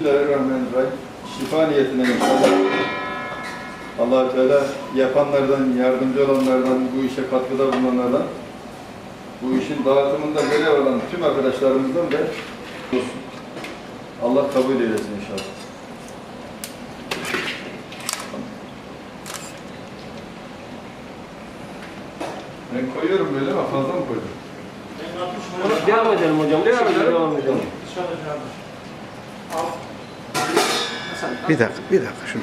Bismillahirrahmanirrahim. Şifa niyetine inşallah. allah Teala yapanlardan, yardımcı olanlardan, bu işe katkıda bulunanlardan, bu işin dağıtımında görev alan tüm arkadaşlarımızdan da olsun. Allah kabul eylesin inşallah. Ben koyuyorum böyle ama fazla mı koydum? Devam edelim hocam. Devam edelim. Devam edelim. Bir dakika, bir dakika şunu.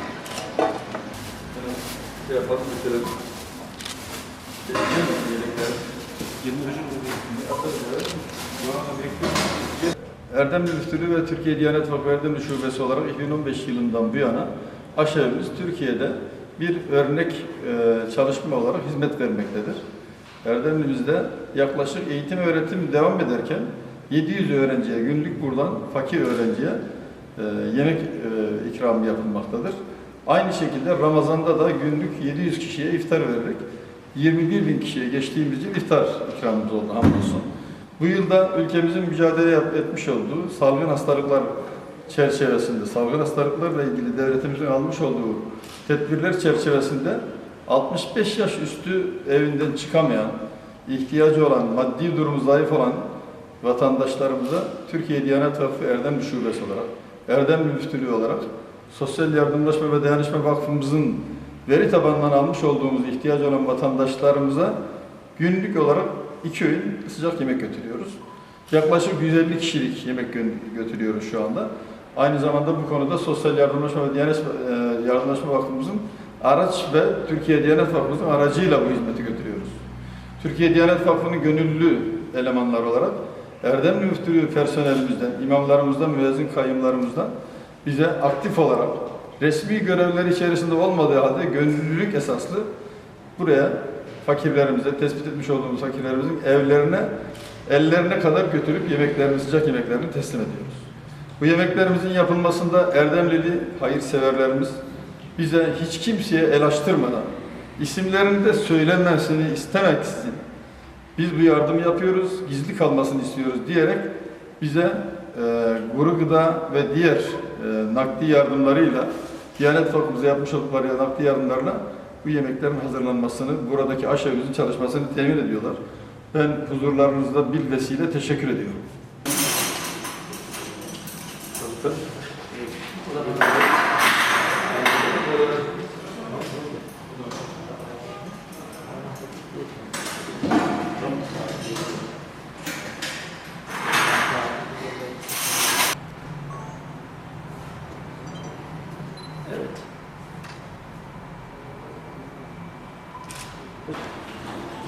Şey Müftülüğü ve Türkiye Diyanet Vakfı Erdemli Şubesi olarak 2015 yılından bu yana aşevimiz Türkiye'de bir örnek e, çalışma olarak hizmet vermektedir. Erdemli'mizde yaklaşık eğitim öğretim devam ederken 700 öğrenciye günlük buradan fakir öğrenciye e, yemek ikramı yapılmaktadır. Aynı şekilde Ramazan'da da günlük 700 kişiye iftar vererek 21 bin kişiye geçtiğimiz yıl iftar ikramımız oldu hamdolsun. Bu yılda ülkemizin mücadele etmiş olduğu salgın hastalıklar çerçevesinde, salgın hastalıklarla ilgili devletimizin almış olduğu tedbirler çerçevesinde 65 yaş üstü evinden çıkamayan, ihtiyacı olan, maddi durumu zayıf olan vatandaşlarımıza Türkiye Diyanet Vakfı Erdemli Şubesi olarak, Erdemli Müftülüğü olarak Sosyal Yardımlaşma ve Dayanışma Vakfımızın veri tabanından almış olduğumuz ihtiyacı olan vatandaşlarımıza günlük olarak iki öğün sıcak yemek götürüyoruz. Yaklaşık 150 kişilik yemek gö- götürüyoruz şu anda. Aynı zamanda bu konuda Sosyal Yardımlaşma ve Diyanet Yardımlaşma Vakfımızın araç ve Türkiye Diyanet Vakfımızın aracıyla bu hizmeti götürüyoruz. Türkiye Diyanet Vakfı'nın gönüllü elemanları olarak Erdemli Müftülüğü personelimizden, imamlarımızdan, müezzin kayyımlarımızdan bize aktif olarak resmi görevler içerisinde olmadığı halde gönüllülük esaslı buraya fakirlerimize, tespit etmiş olduğumuz fakirlerimizin evlerine, ellerine kadar götürüp yemeklerini, sıcak yemeklerini teslim ediyoruz. Bu yemeklerimizin yapılmasında Erdemlili hayırseverlerimiz bize hiç kimseye el açtırmadan, isimlerini de söylenmesini istemeksizin biz bu yardımı yapıyoruz, gizli kalmasını istiyoruz diyerek bize e, kuru gıda ve diğer nakdi yardımlarıyla Diyanet Vakfımıza yapmış oldukları nakdi yardımlarla bu yemeklerin hazırlanmasını, buradaki aşevimizin çalışmasını temin ediyorlar. Ben huzurlarınızda bil vesile teşekkür ediyorum. Evet.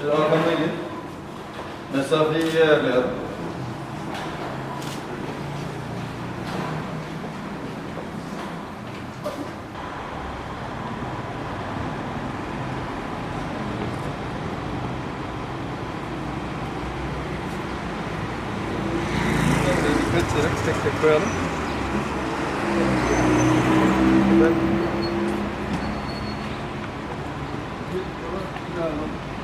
Şöyle arkana git. Mesafeyi iyi ayarlayalım. Dikkat ederek tek tek koyalım. Ben... Bir, bir, bir, bir, bir, bir, bir,